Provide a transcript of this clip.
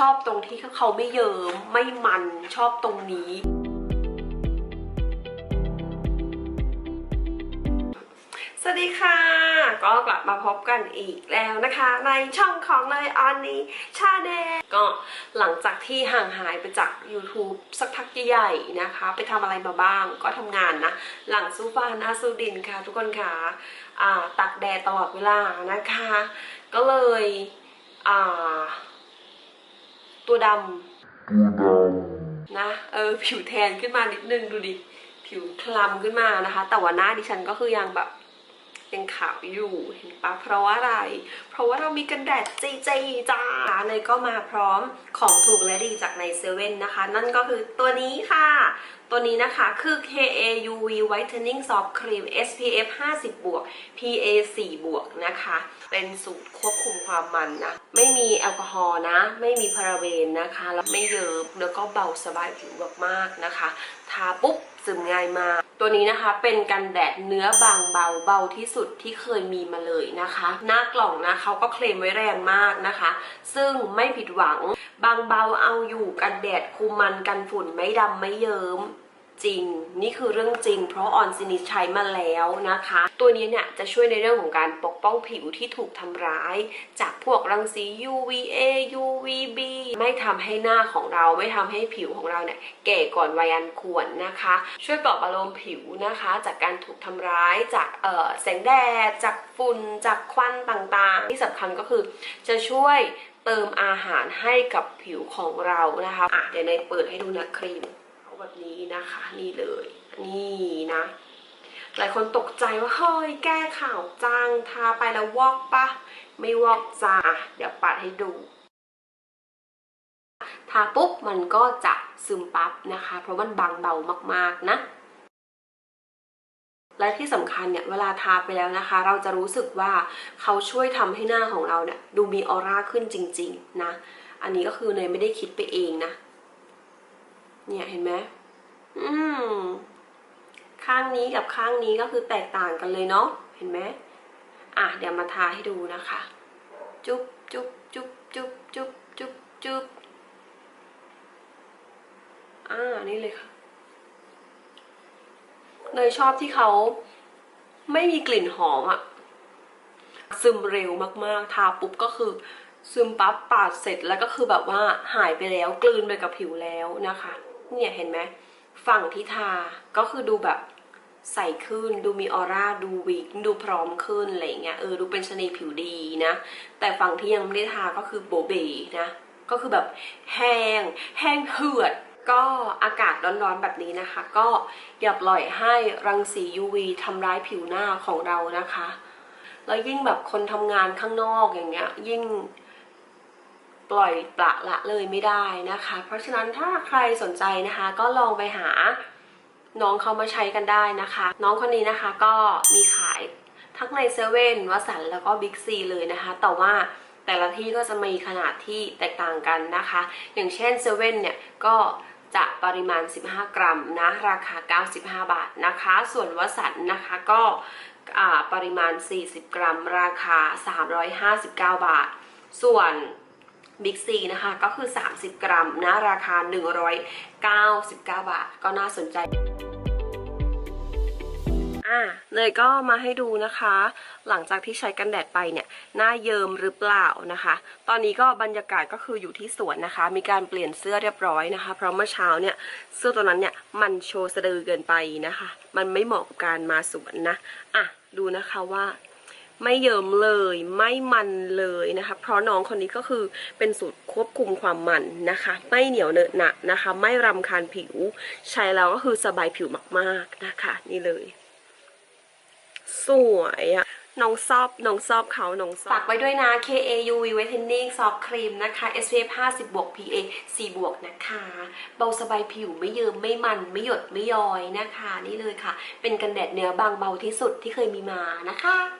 ชอบตรงที่เขาไม่เยิมไม่มันชอบตรงนี้ สวัสดีค่ะ ก็กลับมาพบกันอีกแล้วนะคะ ในช่องของนยออนนี้ชาแนลก็หลังจากที่ห่างหายไปจาก YouTube สักพักใหญ่ๆนะคะ ไปทำอะไรมาบ้างก็ทำงานนะ หลังสู้ฟ้าหน้าสู้ดินค่ะทุกคนค่ะอ่าตักแดดตลอดเวลานะคะ ก็เลยอ่า ตัวดำนะเออผิวแทนขึ้นมานิดนึงดูดิผิวคล้ำขึ้นมานะคะ แต่ว่าหน้าดิฉันก็คือยังแบบ ยังขาวอยู่เห็นปะเพราะว่าอะไร เพราะว่าเรามีกันแดดจีจีจ้าเลยก็มาพร้อมของถูกและดีจากในเซเว่นนะคะ นั่นก็คือตัวนี้ค่ะ ตัวนี้นะคะคือ KA UV Whitening Soft Cream SPF 50บวก PA 4บวกนะคะ เป็นสูตรควบคุมความมันนะ ไม่มีแอลกอฮอล์นะ ไม่มีพาราเบนนะคะ แล้วไม่เยิบแล้วก็เบาสบายผิวมากๆนะคะ ทาปุ๊บซึมง่ายมาก ตัวนี้นะคะเป็นกันแดดเนื้อบางเบาเบาที่สุดที่เคยมีมาเลยนะคะ หน้ากล่องนะเขาก็เคลมไว้แรงมากนะคะ ซึ่งไม่ผิดหวัง บางเบาเอาอยู่กันแดดคุมมันกันฝุ่นไม่ดำไม่เยิ้ม จริง นี่คือเรื่องจริง เพราะออนซินิใช้มาแล้วนะคะ ตัวนี้เนี่ยจะช่วยในเรื่องของการปกป้องผิวที่ถูกทำร้าย จากพวกรังสี UVA UVB ไม่ทำให้หน้าของเราไม่ทำให้ผิวของเราเนี่ยแก่ก่อนวัยอันควรนะคะ ช่วยปลอบประโลมผิวนะคะ จากการถูกทำร้ายจากเออแสงแดด จากฝุ่นจากควันต่างๆ ที่สำคัญก็คือจะช่วยเติมอาหารให้กับผิวของเรานะคะอะเดี๋ยวในเปิดให้ดูนะครีม แบบนี้นะคะ นี่เลย นี่นะ หลายคนตกใจว่าเฮ้ยแก้ข่าวจังทาไปแล้ววอกปะไม่วอกจ้าเดี๋ยวปัดให้ดูทาปุ๊บมันก็จะซึมปั๊บนะคะ เพราะมันบางเบามากๆนะ และที่สำคัญเนี่ยเวลาทาไปแล้วนะคะ เราจะรู้สึกว่าเขาช่วยทำให้หน้าของเราเนี่ยดูมีออร่าขึ้นจริง ๆ นะ อันนี้ก็คือเนยไม่ได้คิดไปเองนะ เนี่ยเห็นไหมอืม ข้างนี้กับข้างนี้ก็คือแตกต่างกันเลยเนาะ เห็นไหมอะ เดี๋ยวมาทาให้ดูนะคะ จุ๊บจุ๊บจุ๊บจุ๊บจุ๊บจุ๊บจุ๊บอ่า นี่เลยค่ะ เนยชอบที่เขาไม่มีกลิ่นหอมอะซึมเร็วมากๆ ทาปุ๊บก็คือ ซึมปั๊บปาดเสร็จแล้วก็คือแบบว่าหายไปแล้วกลืนไปกับผิวแล้วนะคะ เนี่ยเห็นไหมฝั่งที่ทาก็คือดูแบบใสขึ้น ดูมีออร่า ดูวิกดูพร้อมขึ้นอะไรเงี้ยเออดูเป็นชนีผิวดีนะ แต่ฝั่งที่ยังไม่ได้ทาก็คือโบเบนะ ก็คือแบบแห้ง แห้งเหือดก็อากาศร้อนๆแบบนี้นะคะ ก็อย่าปล่อยให้รังสี UV ทำร้ายผิวหน้าของเรานะคะ แล้วยิ่งแบบคนทำงานข้างนอกอย่างเงี้ย ยิ่ง ปล่อยปละละเลยไม่ได้นะคะ เพราะฉะนั้นถ้าใครสนใจนะคะ ก็ลองไปหาน้องเขามาใช้กันได้นะคะ น้องคนนี้นะคะก็มีขายทั้งในเซเว่นวัสันแล้วก็บิ๊กซีเลยนะคะ แต่ว่าแต่ละที่ก็จะมีขนาดที่แตกต่างกันนะคะ อย่างเช่นเซเว่นเนี่ยก็จะปริมาณ 15 กรัมนะราคา 95 บาทนะคะ ส่วนวัสันนะคะก็ปริมาณ 40 กรัม ราคา 359 บาท ส่วน บิ๊กซีนะคะก็คือ 30 กรัมนะราคา 199 บาท ก็น่าสนใจอะเลยก็มาให้ดูนะคะ หลังจากที่ใช้กันแดดไปเนี่ยหน้าเยิมหรือเปล่านะคะ ตอนนี้ก็บรรยากาศก็คืออยู่ที่สวนนะคะ มีการเปลี่ยนเสื้อเรียบร้อยนะคะ เพราะเมื่อเช้าเนี่ยเสื้อตัวนั้นเนี่ยมันโชว์สะดือเกินไปนะคะ มันไม่เหมาะกับการมาสวนนะอะดูนะคะว่า ไม่เยิ้มเลยไม่มันเลยนะคะ เพราะน้องคนนี้ก็คือเป็นสูตรควบคุมความมันนะคะ ไม่เหนียวเนอะหนะนะคะ ไม่รำคาญผิว ใช้แล้วก็คือสบายผิวมากๆนะคะ นี่เลย สวยอะน้องซอบน้องซอบเขาน้องซอบฝากไว้ด้วยนะ KA UV Whitening Soft Cream นะคะ SPF 50บวก PA 4บวกนะคะ เบาสบายผิวไม่เยิมไม่มันไม่หยดไม่ย้อยนะคะ นี่เลยค่ะ เป็นกันแดดเนื้อบางเบาที่สุดที่เคยมีมานะคะ